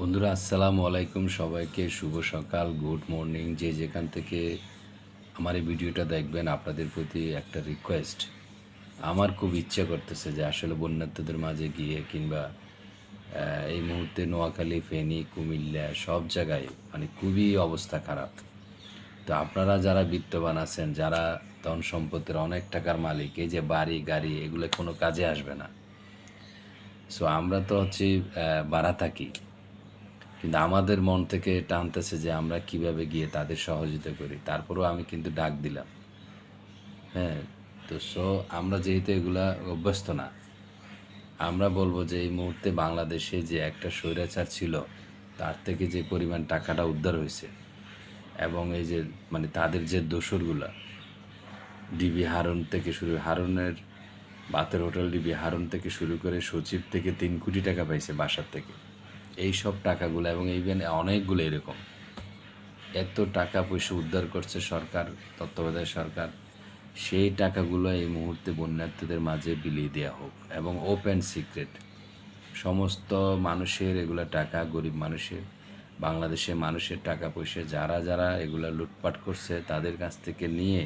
বন্ধুরা, আসসালামু আলাইকুম সবাইকে। শুভ সকাল, গুড মর্নিং। যে যেখান থেকে আমার এই ভিডিওটা দেখবেন, আপনাদের প্রতি একটা রিকোয়েস্ট আমার খুব ইচ্ছা করতেছে যে আসলে বন্যার্থদের মাঝে গিয়ে কিংবা এই মুহূর্তে নোয়াখালী, ফেনী, কুমিল্লা সব জায়গায় মানে খুবই অবস্থা খারাপ। তো আপনারা যারা বিত্তবান আছেন, যারা ধন সম্পত্তির অনেক টাকার মালিক, এই যে বাড়ি, গাড়ি, এগুলো কোনো কাজে আসবে না। সো আমরা তো হচ্ছে বাড়া থাকি। কিন্তু আমাদের মন থেকে টানতেছে যে আমরা কীভাবে গিয়ে তাদের সহযোগিতা করি। তারপরেও আমি কিন্তু ডাক দিলাম। হ্যাঁ তো সো আমরা যেহেতু এগুলা অভ্যস্ত না, আমরা বলব যে এই মুহূর্তে বাংলাদেশে যে একটা স্বৈরাচার ছিল, তার থেকে যে পরিমাণ টাকাটা উদ্ধার হয়েছে এবং এই যে মানে তাদের যে দোসরগুলা, ডিবি হারুন থেকে শুরু, হারুনের বাতের হোটেল ডিবি হারুন থেকে শুরু করে সচিব থেকে তিন কোটি টাকা পাইছে বাসার থেকে। এই সব টাকাগুলো এবং ইভেন অনেকগুলো এরকম। এত টাকা পয়সা উদ্ধার করছে সরকার, তত্ত্বাবধায়ক সরকার। সেই টাকাগুলো এই মুহূর্তে বন্যার্থীদের মাঝে বিলিয়ে দেওয়া হোক এবং ওপেন সিক্রেট সমস্ত মানুষের এগুলো টাকা, গরিব মানুষের, বাংলাদেশের মানুষের টাকা পয়সা, যারা যারা এগুলা লুটপাট করছে, তাদের কাছ থেকে নিয়ে,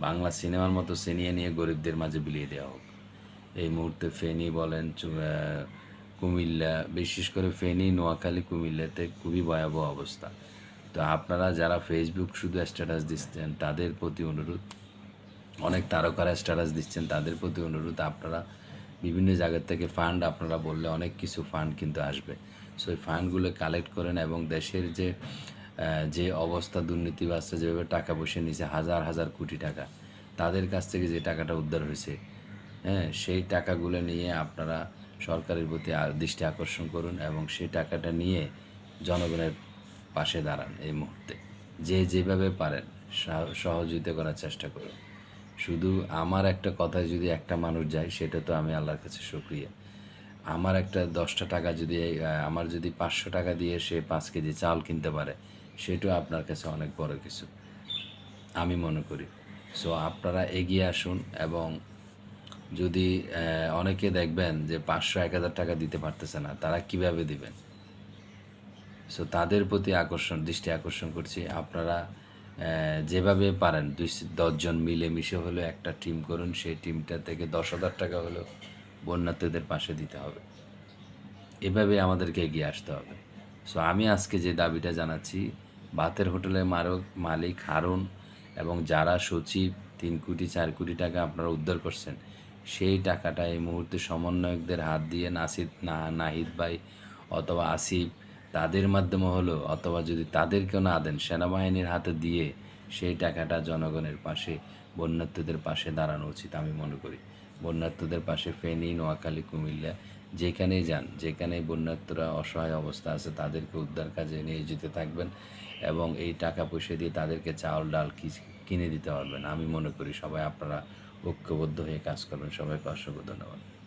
বাংলা সিনেমার মতো সিনিয়ে নিয়ে গরিবদের মাঝে বিলিয়ে দেওয়া হোক। এই মুহূর্তে ফেনী বলেন কুমিল্লা, বিশেষ করে ফেনী, নোয়াখালী, কুমিল্লাতে খুবই ভয়াবহ অবস্থা। তো আপনারা যারা ফেসবুক শুধু স্ট্যাটাস দিচ্ছেন, তাদের প্রতি অনুরোধ, অনেক তারকারা স্ট্যাটাস দিচ্ছেন, তাদের প্রতি অনুরোধ, আপনারা বিভিন্ন জায়গার থেকে ফান্ড আপনারা বললে অনেক কিছু ফান্ড কিন্তু আসবে। সো এই ফান্ডগুলো কালেক্ট করেন এবং দেশের যে যে অবস্থা, দুর্নীতি বাস্তা যেভাবে টাকা বসে নিছে হাজার হাজার কোটি টাকা, তাদের কাছ থেকে যে টাকাটা উদ্ধার হয়েছে হ্যাঁ সেই টাকাগুলো নিয়ে আপনারা সরকারের প্রতি দৃষ্টি আকর্ষণ করুন এবং সেই টাকাটা নিয়ে জনগণের পাশে দাঁড়ান এই মুহূর্তে। যে যেভাবে পারেন সহযোগিতা করার চেষ্টা করুন। শুধু আমার একটা কথায় যদি একটা মানুষ যায়, সেটা তো আমি আল্লাহর কাছে শুক্রিয়া। আমার একটা দশটা টাকা যদি আমার যদি পাঁচশো টাকা দিয়ে সে পাঁচ কেজি চাল কিনতে পারে, সেটাও আপনার কাছে অনেক বড় কিছু। আমি মনে করি। সো আপনারা এগিয়ে আসুন এবং যদি অনেকে দেখবেন যে পাঁচশো এক হাজার টাকা দিতে পারতেছে না, তারা কীভাবে দিবেন? সো তাদের প্রতি আকর্ষণ, দৃষ্টি আকর্ষণ করছি। আপনারা যেভাবে পারেন, দুই দশজন মিলেমিশে হলে একটা টিম করুন। সেই টিমটা থেকে দশ হাজার টাকা হলেও বন্যার্থীদের পাশে দিতে হবে। এভাবে আমাদেরকে এগিয়ে আসতে হবে। সো আমি আজকে যে দাবিটা জানাচ্ছি, ভাতের হোটেলের মারক মালিক হারুন এবং যারা সচিব, তিন কোটি, চার কোটি টাকা আপনারা উদ্ধার করছেন সেই টাকাটা এই মুহূর্তে সমন্বয়কদের হাত দিয়ে নাসিদ না, নাহিদ ভাই অথবা আসিফ তাদের মাধ্যমে হলো অথবা যদি তাদেরকেও না দেন সেনাবাহিনীর হাতে দিয়ে সেই টাকাটা জনগণের পাশে, বন্যার্থীদের পাশে দাঁড়ানো উচিত আমি মনে করি। বন্যার্থীদের পাশে ফেনী, নোয়াখালী, কুমিল্লা যেখানেই যান, যেখানেই বন্যার্থরা অসহায় অবস্থা আছে তাদেরকে উদ্ধার কাজে নিয়ে যেতে থাকবেন এবং এই টাকা পয়সা দিয়ে তাদেরকে চাউল, ডাল কি- কিনে দিতে পারবেন। আমি মনে করি সবাই আপনারা ঐক্যবদ্ধ হয়ে কাজ করবেন। সবাইকে অসংখ্য ধন্যবাদ।